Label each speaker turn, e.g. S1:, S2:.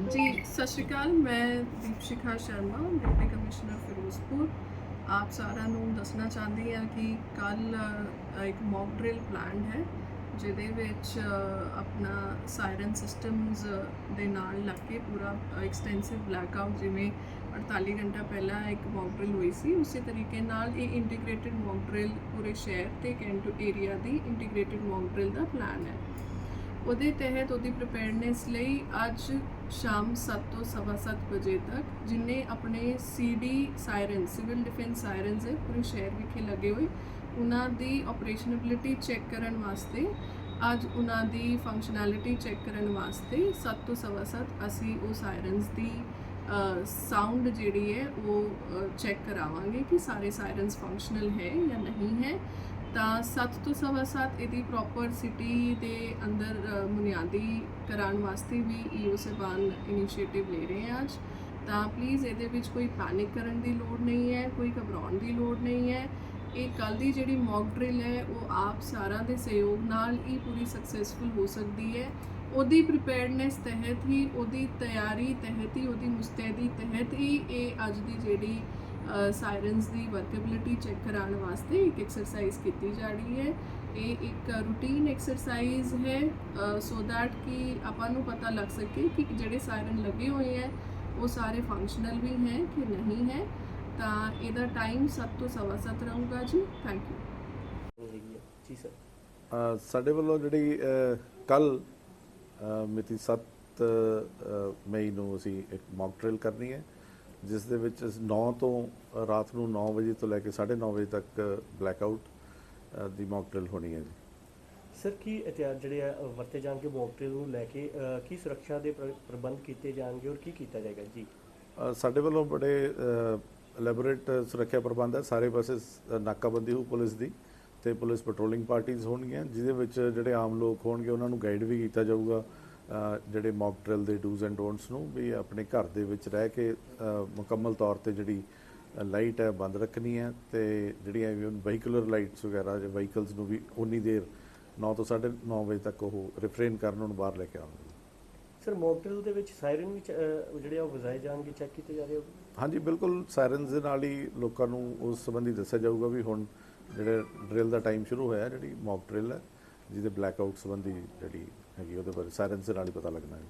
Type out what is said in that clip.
S1: ਜੀ, ਸਤਿ ਸ਼੍ਰੀ ਅਕਾਲ, ਮੈਂ ਦੀਪ ਸ਼ਿਖਾ ਸ਼ਰਮਾ ਡਿਪਟੀ ਕਮਿਸ਼ਨਰ ਫਿਰੋਜ਼ਪੁਰ। ਆਪ ਸਾਰਿਆਂ ਨੂੰ ਦੱਸਣਾ ਚਾਹੁੰਦੀ ਹਾਂ ਕਿ ਕੱਲ ਇੱਕ ਮੌਕ ਡਰਿਲ ਪਲਾਨ ਹੈ, ਜਿਹਦੇ ਵਿੱਚ ਆਪਣਾ ਸਾਇਰਨ ਸਿਸਟਮਸ ਦੇ ਨਾਲ ਲੱਗ ਕੇ ਪੂਰਾ ਐਕਸਟੈਂਸਿਵ ਬਲੈਕਆਊਟ ਜਿਵੇਂ 48 ਘੰਟਾ ਪਹਿਲਾਂ ਇੱਕ ਮੌਕ ਡਰਿਲ ਹੋਈ ਸੀ, ਉਸੇ ਤਰੀਕੇ ਨਾਲ ਇਹ ਇੰਟੀਗ੍ਰੇਟਿਡ ਮੌਕ ਡਰਿਲ ਪੂਰੇ ਸ਼ਹਿਰ ਤੇ ਕੈਂਟੋ ਏਰੀਆ ਦੀ ਇੰਟੀਗ੍ਰੇਟਿਡ ਮੌਕ ਡਰਿਲ ਦਾ ਪਲਾਨ ਹੈ। ਉਹਦੇ ਤਹਿਤ ਉਹਦੀ ਪ੍ਰਿਪੇਅਰਡਨੈਸ ਲਈ ਅੱਜ ਸ਼ਾਮ 7 ਤੋਂ ਸਵਾ ਸੱਤ ਵਜੇ ਤੱਕ ਜਿਨੇ ਆਪਣੇ CD siren civil defence sirens ਹੈ, ਪੂਰੇ ਸ਼ਹਿਰ ਵਿਖੇ ਲੱਗੇ ਹੋਏ, ਉਹਨਾਂ ਦੀ ਆਪਰੇਸ਼ਨੈਬਿਲਿਟੀ ਚੈੱਕ ਕਰਨ ਵਾਸਤੇ, ਅੱਜ ਉਹਨਾਂ ਦੀ ਫੰਕਸ਼ਨੈਲਿਟੀ ਚੈੱਕ ਕਰਨ ਵਾਸਤੇ 7 ਤੋਂ ਸਵਾ ਸੱਤ ਅਸੀਂ ਉਹ ਸਾਇਰਨਸ ਦੀ ਸਾਊਂਡ ਜਿਹੜੀ ਹੈ ਉਹ ਚੈੱਕ ਕਰਾਵਾਂਗੇ ਕਿ ਸਾਰੇ ਸਾਇਰਨਸ ਫੰਕਸ਼ਨਲ ਹੈ ਜਾਂ ਨਹੀਂ ਹੈ। ਤਾਂ 7 ਤੋਂ ਸਵਾ ਸੱਤ ਇਹਦੀ ਪ੍ਰੋਪਰ ਸਿਟੀ ਦੇ ਅੰਦਰ ਬੁਨਿਆਦੀ ਕਰਾਉਣ ਵਾਸਤੇ ਵੀ ਈਓ ਸਬਾਨ ਇਨੀਸ਼ੀਏਟਿਵ ਲੈ ਰਹੇ ਹਾਂ ਅੱਜ। ਤਾਂ ਪਲੀਜ਼ ਇਹਦੇ ਵਿੱਚ ਕੋਈ ਪੈਨਿਕ ਕਰਨ ਦੀ ਲੋੜ ਨਹੀਂ ਹੈ, ਕੋਈ ਘਬਰਾਉਣ ਦੀ ਲੋੜ ਨਹੀਂ ਹੈ। ਇਹ ਕੱਲ ਦੀ ਜਿਹੜੀ ਮੌਕ ਡਰਿਲ ਹੈ, ਉਹ ਆਪ ਸਾਰਿਆਂ ਦੇ ਸਹਿਯੋਗ ਨਾਲ ਹੀ ਪੂਰੀ ਸਕਸੈਸਫੁਲ ਹੋ ਸਕਦੀ ਹੈ। ਉਹਦੀ ਪ੍ਰਿਪੇਅਰਡਨੈਸ ਤਹਿਤ ਹੀ, ਉਹਦੀ ਤਿਆਰੀ ਤਹਿਤ ਹੀ, ਉਹਦੀ ਮੁਸਤੈਦੀ ਤਹਿਤ ਹੀ ਇਹ ਅੱਜ ਦੀ ਜਿਹੜੀ ਸਾਇਰਨਸ ਦੀ ਵਰਕੇਬਿਲਿਟੀ ਚੈੱਕ ਕਰਾਉਣ ਵਾਸਤੇ ਇੱਕ ਐਕਸਰਸਾਈਜ਼ ਕੀਤੀ ਜਾ ਰਹੀ ਹੈ। ਇਹ ਇੱਕ ਰੂਟੀਨ ਐਕਸਰਸਾਈਜ਼ ਹੈ ਸੋ ਦੈਟ ਕਿ ਆਪਾਂ ਨੂੰ ਪਤਾ ਲੱਗ ਸਕੇ ਕਿ ਜਿਹੜੇ ਸਾਇਰਨ ਲੱਗੇ ਹੋਏ ਹੈ ਉਹ ਸਾਰੇ ਫੰਕਸ਼ਨਲ ਵੀ ਹੈ ਕਿ ਨਹੀਂ ਹੈ। ਤਾਂ ਇਹਦਾ ਟਾਈਮ 7 ਤੋਂ ਸਵਾ ਸੱਤ ਰਹੂਗਾ ਜੀ। ਥੈਂਕ ਯੂ
S2: ਜੀ ਸਰ
S3: ਅ, ਸਾਡੇ ਵੱਲੋਂ ਜਿਹੜੀ ਕੱਲ ਮਿਤੀ 7 ਮਈ ਨੂੰ ਅਸੀਂ ਇੱਕ ਮੌਕ ਡਰਿਲ ਕਰਨੀ ਹੈ। ਜਿਸ ਦੇ ਵਿੱਚ 9 ਤੋਂ ਰਾਤ ਨੂੰ 9 ਵਜੇ ਤੋਂ ਲੈ ਕੇ 9:30 ਵਜੇ ਤੱਕ ਬਲੈਕਆਊਟ ਦੀ ਮੌਕ ਡਰਿਲ ਹੋਣੀ ਹੈ ਜੀ।
S2: ਸਰ ਕੀ ਇਤਿਹਾਸ ਜਿਹੜੇ ਆ ਵਰਤੇ ਜਾਣਗੇ ਮੌਕਟੇਲ ਨੂੰ ਲੈ ਕੇ ਕੀ ਸੁਰੱਖਿਆ ਦੇ ਪ੍ਰ- ਪ੍ਰਬੰਧ ਕੀਤੇ ਜਾਣਗੇ ਔਰ ਕੀ ਕੀਤਾ ਜਾਏਗਾ? ਜੀ।
S3: ਸਾਡੇ ਵੱਲੋਂ ਬੜੇ ਐਲੈਬੋਰੇਟ ਸੁਰੱਖਿਆ ਪ੍ਰਬੰਧ ਹੈ। ਸਾਰੇ ਪਾਸੇ ਨਾਕਾਬੰਦੀ ਹੋ ਪੁਲਿਸ ਦੀ ਤੇ ਪੁਲਿਸ ਪੈਟਰੋਲਿੰਗ ਪਾਰਟੀਆਂ ਹੋਣਗੀਆਂ ਜਿਹਦੇ ਵਿੱਚ ਜਿਹੜੇ ਆਮ ਲੋਕ ਹੋਣਗੇ ਉਹਨਾਂ ਨੂੰ ਗਾਈਡ ਵੀ ਕੀਤਾ ਜਾਊਗਾ। ਜਿਹੜੇ ਮੌਕ ਡਰਿਲ ਦੇ ਡੂਜ਼ ਐਂਡ ਡੋਨਟਸ ਨੂੰ ਵੀ ਆਪਣੇ ਘਰ ਦੇ ਵਿੱਚ ਰਹਿ ਕੇ ਮੁਕੰਮਲ ਤੌਰ ਤੇ ਜਿਹੜੀ ਲਾਈਟ ਹੈ ਬੰਦ ਰੱਖਣੀ ਹੈ ਤੇ ਜਿਹੜੀਆਂ ਵਹੀਕੂਲਰ ਲਾਈਟਸ ਵਗੈਰਾ ਜਾਂ ਵਹੀਕਲਸ ਨੂੰ ਵੀ ਉਨੀ ਦੇਰ 9 ਤੋਂ 9:30 ਵਜੇ ਤੱਕ ਉਹ ਰਿਫਰੇਨ ਕਰਨ ਨੂੰ ਬਾਹਰ ਲੈ ਕੇ ਆਉਣਗੇ
S2: ਸਰ ਮੌਕਟੇਲ ਦੇ ਵਿੱਚ ਸਾਇਰਨ ਵੀ ਜਿਹੜੇ ਆ ਉਹ ਵਜਾਏ ਜਾਣਗੇ ਚੈੱਕ ਕੀਤੇ ਜਾ ਰਹੇ ਹੋ
S3: ਹਾਂਜੀ ਬਿਲਕੁਲ ਸਾਇਰਨਸ ਦੇ ਨਾਲ ਹੀ ਲੋਕਾਂ ਨੂੰ ਉਸ ਸੰਬੰਧੀ ਦੱਸਿਆ ਜਾਊਗਾ ਵੀ ਹੁਣ ਜਿਹੜੇ ਡਰਿਲ ਦਾ ਟਾਈਮ ਸ਼ੁਰੂ ਹੋਇਆ ਜਿਹੜੀ ਮੌਕ ਡਰਿਲ ਹੈ ਜਿਹਦੇ ਬਲੈਕ ਆਊਟ ਸੰਬੰਧੀ ਜਿਹੜੀ ਹੈਗੀ ਉਹਦੇ ਬਾਰੇ ਸਾਇਰਨਸ ਨਾਲ ਹੀ ਪਤਾ ਲੱਗਣਾ ਹੈ।